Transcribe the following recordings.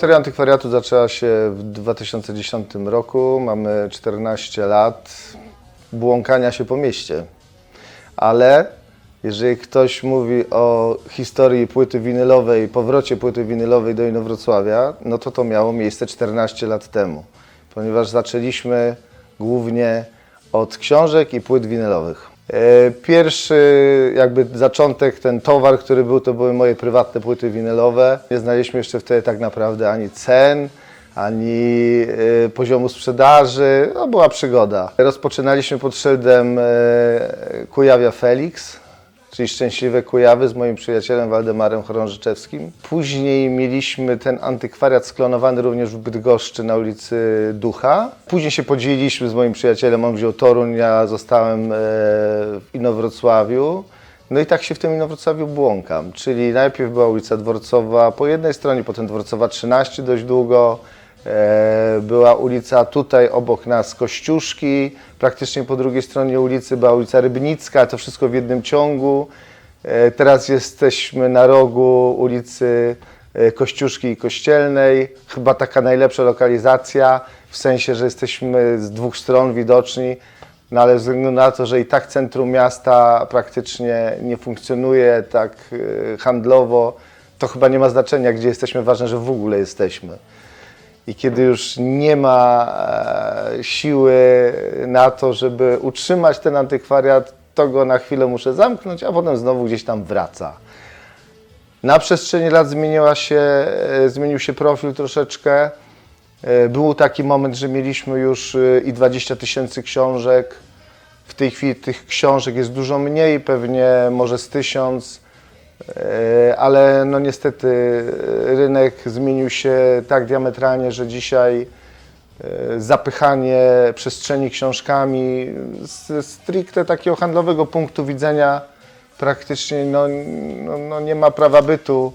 Historia antykwariatu zaczęła się w 2010 roku. Mamy 14 lat błąkania się po mieście. Ale jeżeli ktoś mówi o historii płyty winylowej, powrocie płyty winylowej do Inowrocławia, no to to miało miejsce 14 lat temu, ponieważ zaczęliśmy głównie od książek i płyt winylowych. E, Pierwszy jakby zaczątek, ten towar, który był, to były moje prywatne płyty winylowe. Nie znaliśmy jeszcze wtedy tak naprawdę ani cen, ani e, poziomu sprzedaży. No, była przygoda. Rozpoczynaliśmy pod szyldem e, Kujawia Felix, czyli Szczęśliwe Kujawy z moim przyjacielem Waldemarem Chorążyczewskim. Później mieliśmy ten antykwariat sklonowany również w Bydgoszczy na ulicy Ducha. Później się podzieliliśmy z moim przyjacielem, on wziął Toruń, ja zostałem e, w Inowrocławiu. No i tak się w tym Inowrocławiu błąkam, czyli najpierw była ulica Dworcowa po jednej stronie, potem Dworcowa 13 dość długo, była ulica tutaj obok nas Kościuszki, praktycznie po drugiej stronie ulicy była ulica Rybnicka, to wszystko w jednym ciągu. E, Teraz jesteśmy na rogu ulicy e, Kościuszki i Kościelnej, chyba taka najlepsza lokalizacja, w sensie, że jesteśmy z dwóch stron widoczni, no ale ze względu na to, że i tak centrum miasta praktycznie nie funkcjonuje tak e, handlowo, to chyba nie ma znaczenia, gdzie jesteśmy, ważne, że w ogóle jesteśmy. I kiedy już nie ma e, siły na to, żeby utrzymać ten antykwariat, to go na chwilę muszę zamknąć, a potem znowu gdzieś tam wraca. Na przestrzeni lat zmieniła się, e, zmienił się profil troszeczkę. E, Był taki moment, że mieliśmy już i 20 tysięcy książek. W tej chwili tych książek jest dużo mniej, pewnie może z tysiąc. E, ale no niestety e, rynek zmienił się tak diametralnie, że dzisiaj e, zapychanie przestrzeni książkami z stricte takiego handlowego punktu widzenia praktycznie no, no, no nie ma prawa bytu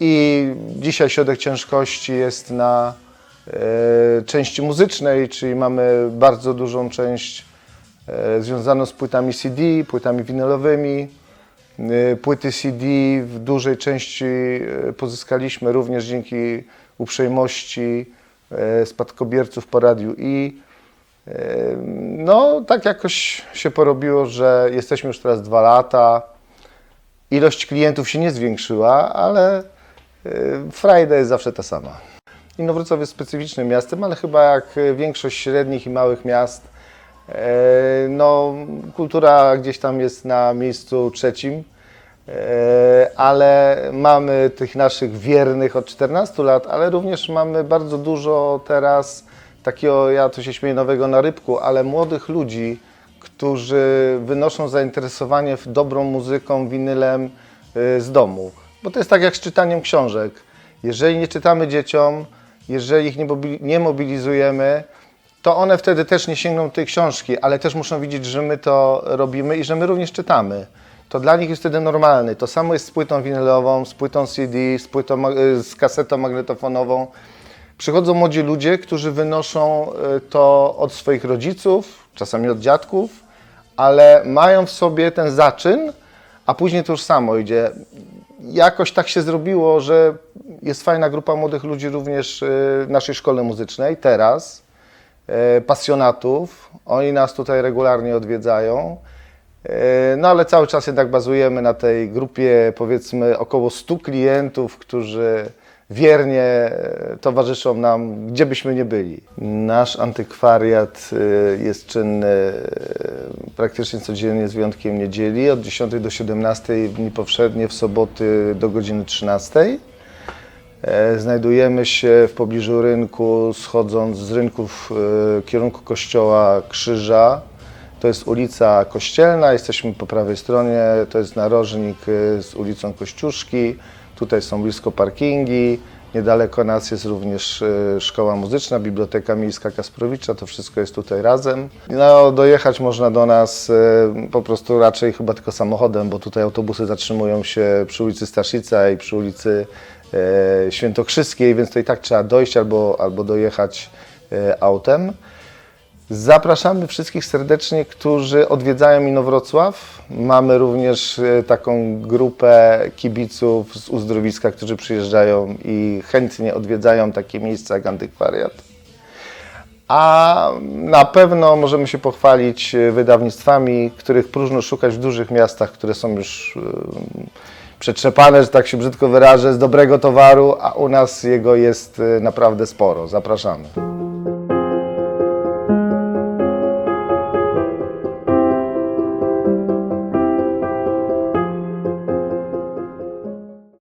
i dzisiaj środek ciężkości jest na części muzycznej, czyli mamy bardzo dużą część związaną z płytami CD, płytami winylowymi. Y, Płyty CD w dużej części y, pozyskaliśmy również dzięki uprzejmości y, spadkobierców po radiu i no tak jakoś się porobiło, że jesteśmy już teraz dwa lata. Ilość klientów się nie zwiększyła, ale y, frajda jest zawsze ta sama. Inowrocław jest specyficznym miastem, ale chyba jak większość średnich i małych miast, no, kultura gdzieś tam jest na miejscu trzecim, e, ale mamy tych naszych wiernych od 14 lat, ale również mamy bardzo dużo teraz takiego, ja to się śmieję, nowego na rybku, ale młodych ludzi, którzy wynoszą zainteresowanie dobrą muzyką, winylem y, z domu. Bo to jest tak jak z czytaniem książek. Jeżeli nie czytamy dzieciom, jeżeli ich nie mobilizujemy, to one wtedy też nie sięgną tej książki, ale też muszą widzieć, że my to robimy i że my również czytamy. To dla nich jest wtedy normalne. To samo jest z płytą winylową, z płytą CD, z, płytą, y, z kasetą magnetofonową. Przychodzą młodzi ludzie, którzy wynoszą y, to od swoich rodziców, czasami od dziadków, ale mają w sobie ten zaczyn, a później to już samo idzie. Jakoś tak się zrobiło, że jest fajna grupa młodych ludzi również y, w naszej szkole muzycznej teraz, pasjonatów. Oni nas tutaj regularnie odwiedzają. E, No ale cały czas jednak bazujemy na tej grupie powiedzmy około 100 klientów, którzy wiernie e, towarzyszą nam, gdzie byśmy nie byli. Nasz antykwariat e, jest czynny e, praktycznie codziennie z wyjątkiem niedzieli od 10 do 17 w dni powszednie, w soboty do godziny 13. E, Znajdujemy się w pobliżu rynku, schodząc z rynku w e, kierunku kościoła Krzyża. To jest ulica Kościelna, jesteśmy po prawej stronie, to jest narożnik e, z ulicą Kościuszki. Tutaj są blisko parkingi. Niedaleko nas jest również e, szkoła muzyczna, Biblioteka Miejska Kasprowicza, to wszystko jest tutaj razem. No, dojechać można do nas e, po prostu raczej chyba tylko samochodem, bo tutaj autobusy zatrzymują się przy ulicy Staszica i przy ulicy e, Świętokrzyskiej, więc to i tak trzeba dojść albo, albo dojechać autem. Zapraszamy wszystkich serdecznie, którzy odwiedzają Inowrocław. Mamy również e, taką grupę kibiców z uzdrowiska, którzy przyjeżdżają i chętnie odwiedzają takie miejsca jak antykwariat. A na pewno możemy się pochwalić e, wydawnictwami, których próżno szukać w dużych miastach, które są już e, przetrzepane, że tak się brzydko wyrażę, z dobrego towaru, a u nas jego jest naprawdę sporo. Zapraszamy.